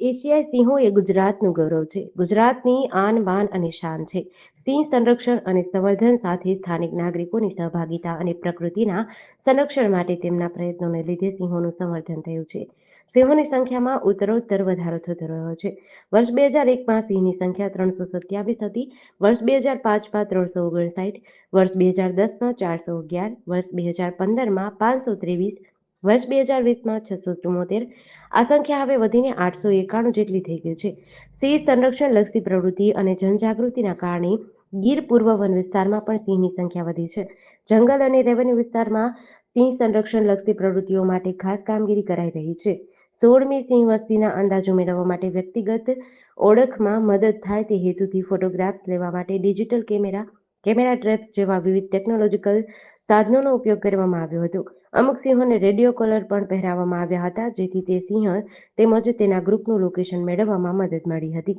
એશિયાઈ સિંહો એ ગુજરાતનું ગૌરવ છે. ગુજરાતની આન, બાન અને શાન છે. સિંહ સંરક્ષણ અને સંવર્ધન સાથે સ્થાનિક નાગરિકોની સહભાગિતા અને પ્રકૃતિના સંરક્ષણ માટે તેમના પ્રયત્નોને લીધે સિંહોનું સંવર્ધન થયું છે. સિંહોની સંખ્યામાં ઉત્તરોત્તર વધારો થતો રહ્યો છે. વર્ષ બે હજાર એકમાં સિંહની સંખ્યા ત્રણસો સત્યાવીસ હતી. વર્ષ બે હજાર પાંચમાં ત્રણસો ઓગણસાઠ. વર્ષ બે હજાર દસમાં ચારસો અગિયાર. વર્ષ બે હજાર પંદરમાં પાંચસો ત્રેવીસ. વર્ષ બે હજાર વીસમાં છસો ચુમ્મોતેર આ સંખ્યા હવે વધીને આઠસો એકાણું જેટલી થઈ ગઈ છે. સિંહ સંરક્ષણ લક્ષી પ્રવૃત્તિ અને જનજાગૃતિના કારણે ગીર પૂર્વ વન વિસ્તારમાં પણ સિંહની સંખ્યા વધી છે. જંગલ અને રેવન્યુ વિસ્તારમાં સિંહ સંરક્ષણ લક્ષી પ્રવૃત્તિઓ માટે ખાસ કામગીરી કરાઈ રહી છે. સોળમી સિંહ વસ્તીના અંદાજો મેળવવા માટે વ્યક્તિગત ઓળખમાં મદદ થાય તે હેતુથી ફોટોગ્રાફ્સ લેવા માટે ડિજિટલ કેમેરા કેમેરા ટ્રેપ્સ જેવા વિવિધ ટેકનોલોજીકલ સાધનોનો ઉપયોગ કરવામાં આવ્યો હતો. અમુક સિંહોને રેડિયો કોલર પણ પહેરાવવામાં આવ્યા હતા, જેથી તે સિંહ તેમજ તેના ગ્રુપનું લોકેશન મેળવવામાં મદદ મળી હતી.